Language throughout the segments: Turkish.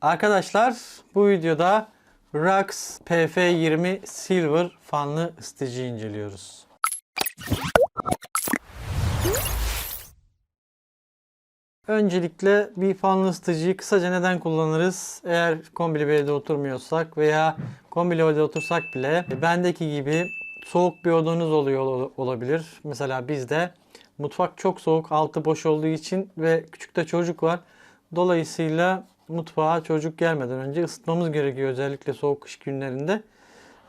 Arkadaşlar bu videoda Rux PF20 Silver fanlı ısıtıcı inceliyoruz. Öncelikle bir fanlı ısıtıcıyı kısaca neden kullanırız? Eğer kombili bir evde oturmuyorsak veya kombili evde otursak bile bendeki gibi soğuk bir odanız oluyor ol- olabilir. Mesela bizde mutfak çok soğuk, altı boş olduğu için ve küçük de çocuk var. Dolayısıyla mutfağa çocuk gelmeden önce ısıtmamız gerekiyor özellikle soğuk kış günlerinde.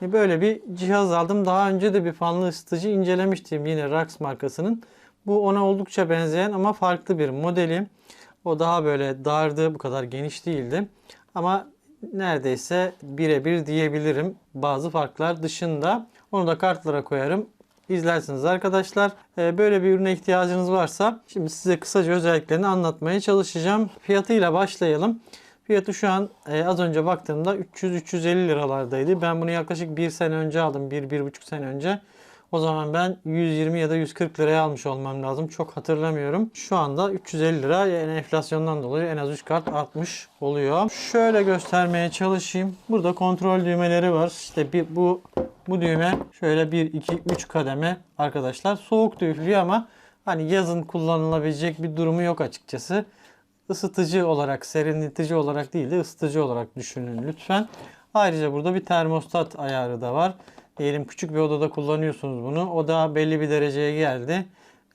E, Böyle bir cihaz aldım. Daha önce de bir fanlı ısıtıcı incelemiştim yine Rax markasının. Bu ona oldukça benzeyen ama farklı bir modeli. O daha böyle dardı, bu kadar geniş değildi. Ama neredeyse birebir diyebilirim bazı farklar dışında. Onu da kartlara koyarım. İzlersiniz arkadaşlar. Ee, Böyle bir ürüne ihtiyacınız varsa şimdi size kısaca özelliklerini anlatmaya çalışacağım. Fiyatıyla başlayalım. Fiyatı şu an e, az önce baktığımda 300-350 liralardaydı. Ben bunu yaklaşık 1 sene önce aldım. 1-1,5 sene önce. O zaman ben 120 ya da 140 liraya almış olmam lazım. Çok hatırlamıyorum. Şu anda 350 lira yani enflasyondan dolayı en az 3 kat artmış oluyor. Şöyle göstermeye çalışayım. Burada kontrol düğmeleri var. İşte bir, bu bu düğme şöyle 1 2 3 kademe arkadaşlar. Soğuk da ama hani yazın kullanılabilecek bir durumu yok açıkçası. Isıtıcı olarak, serinletici olarak değil de ısıtıcı olarak düşünün lütfen. Ayrıca burada bir termostat ayarı da var. Diyelim küçük bir odada kullanıyorsunuz bunu. O da belli bir dereceye geldi.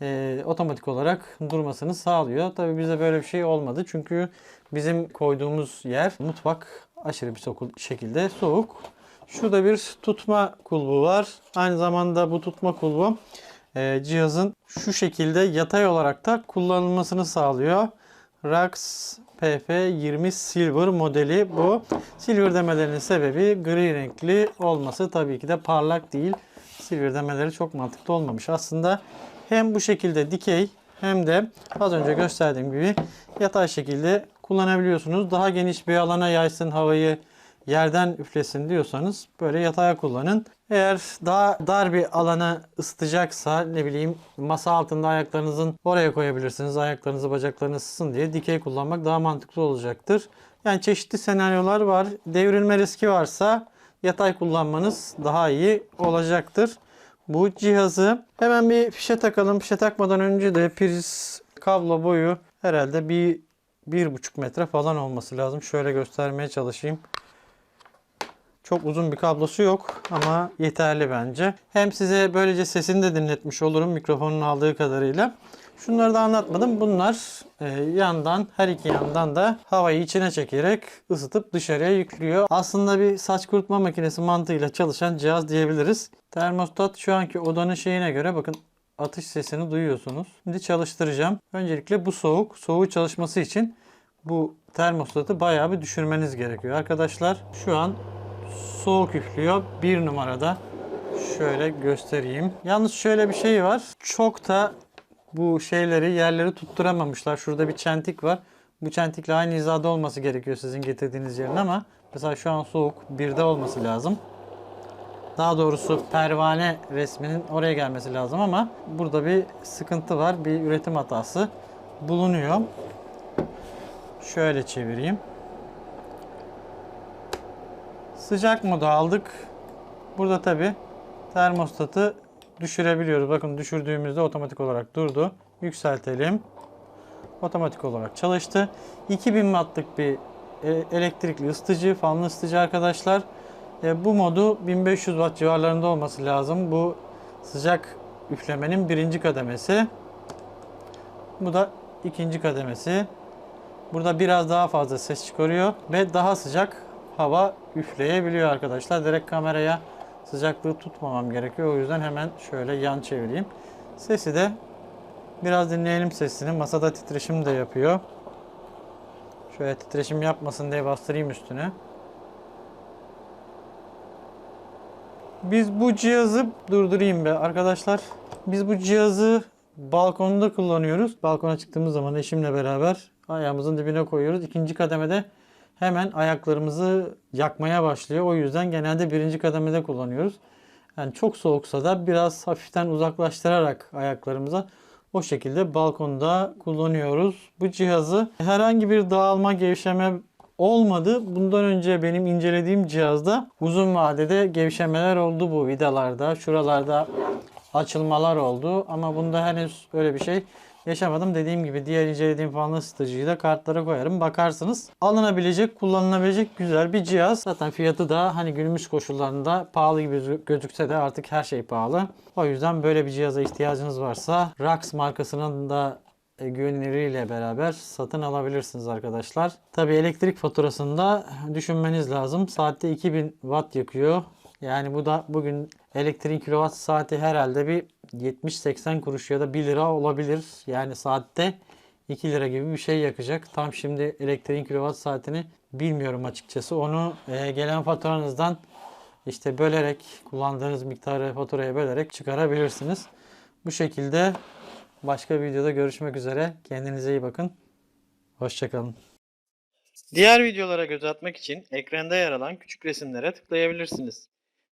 Ee, otomatik olarak durmasını sağlıyor. Tabii bize böyle bir şey olmadı. Çünkü bizim koyduğumuz yer mutfak aşırı bir şekilde soğuk. Şurada bir tutma kulbu var. Aynı zamanda bu tutma kulbu e, cihazın şu şekilde yatay olarak da kullanılmasını sağlıyor. Rux PF20 Silver modeli bu. Silver demelerinin sebebi gri renkli olması tabii ki de parlak değil. Silver demeleri çok mantıklı olmamış. Aslında hem bu şekilde dikey hem de az önce gösterdiğim gibi yatay şekilde kullanabiliyorsunuz. Daha geniş bir alana yaysın havayı yerden üflesin diyorsanız böyle yataya kullanın. Eğer daha dar bir alanı ısıtacaksa ne bileyim masa altında ayaklarınızın oraya koyabilirsiniz. Ayaklarınızı bacaklarınız ısısın diye dikey kullanmak daha mantıklı olacaktır. Yani çeşitli senaryolar var. Devrilme riski varsa yatay kullanmanız daha iyi olacaktır. Bu cihazı hemen bir fişe takalım. Fişe takmadan önce de priz kablo boyu herhalde bir bir buçuk metre falan olması lazım. Şöyle göstermeye çalışayım. Çok uzun bir kablosu yok ama yeterli bence. Hem size böylece sesini de dinletmiş olurum mikrofonun aldığı kadarıyla. Şunları da anlatmadım. Bunlar e, yandan her iki yandan da havayı içine çekerek ısıtıp dışarıya yüklüyor. Aslında bir saç kurutma makinesi mantığıyla çalışan cihaz diyebiliriz. Termostat şu anki odanın şeyine göre bakın atış sesini duyuyorsunuz. Şimdi çalıştıracağım. Öncelikle bu soğuk. Soğuğu çalışması için bu termostatı bayağı bir düşürmeniz gerekiyor. Arkadaşlar şu an soğuk üflüyor. Bir numarada şöyle göstereyim. Yalnız şöyle bir şey var. Çok da bu şeyleri yerleri tutturamamışlar. Şurada bir çentik var. Bu çentikle aynı hizada olması gerekiyor sizin getirdiğiniz yerin ama mesela şu an soğuk birde olması lazım. Daha doğrusu pervane resminin oraya gelmesi lazım ama burada bir sıkıntı var. Bir üretim hatası bulunuyor. Şöyle çevireyim. Sıcak modu aldık. Burada tabi termostatı düşürebiliyoruz. Bakın düşürdüğümüzde otomatik olarak durdu. Yükseltelim. Otomatik olarak çalıştı. 2000 wattlık bir e, elektrikli ısıtıcı, fanlı ısıtıcı arkadaşlar. E, bu modu 1500 watt civarlarında olması lazım. Bu sıcak üflemenin birinci kademesi. Bu da ikinci kademesi. Burada biraz daha fazla ses çıkarıyor ve daha sıcak hava üfleyebiliyor arkadaşlar. Direkt kameraya sıcaklığı tutmamam gerekiyor. O yüzden hemen şöyle yan çevireyim. Sesi de biraz dinleyelim sesini. Masada titreşim de yapıyor. Şöyle titreşim yapmasın diye bastırayım üstüne. Biz bu cihazı durdurayım be arkadaşlar. Biz bu cihazı balkonda kullanıyoruz. Balkona çıktığımız zaman eşimle beraber ayağımızın dibine koyuyoruz. İkinci kademede hemen ayaklarımızı yakmaya başlıyor. O yüzden genelde birinci kademede kullanıyoruz. Yani çok soğuksa da biraz hafiften uzaklaştırarak ayaklarımıza o şekilde balkonda kullanıyoruz. Bu cihazı herhangi bir dağılma, gevşeme olmadı. Bundan önce benim incelediğim cihazda uzun vadede gevşemeler oldu bu vidalarda. Şuralarda açılmalar oldu ama bunda henüz öyle bir şey yaşamadım. Dediğim gibi diğer incelediğim fan ısıtıcıyı da kartlara koyarım. Bakarsınız. Alınabilecek, kullanılabilecek güzel bir cihaz. Zaten fiyatı da hani günümüz koşullarında pahalı gibi gözü- gözükse de artık her şey pahalı. O yüzden böyle bir cihaza ihtiyacınız varsa Rax markasının da e, güveniliriyle beraber satın alabilirsiniz arkadaşlar. Tabi elektrik faturasında düşünmeniz lazım. Saatte 2000 watt yakıyor. Yani bu da bugün elektriğin kilowatt saati herhalde bir 70-80 kuruş ya da 1 lira olabilir. Yani saatte 2 lira gibi bir şey yakacak. Tam şimdi elektriğin kilowatt saatini bilmiyorum açıkçası. Onu e, gelen faturanızdan işte bölerek kullandığınız miktarı faturaya bölerek çıkarabilirsiniz. Bu şekilde başka bir videoda görüşmek üzere. Kendinize iyi bakın. Hoşçakalın. Diğer videolara göz atmak için ekranda yer alan küçük resimlere tıklayabilirsiniz.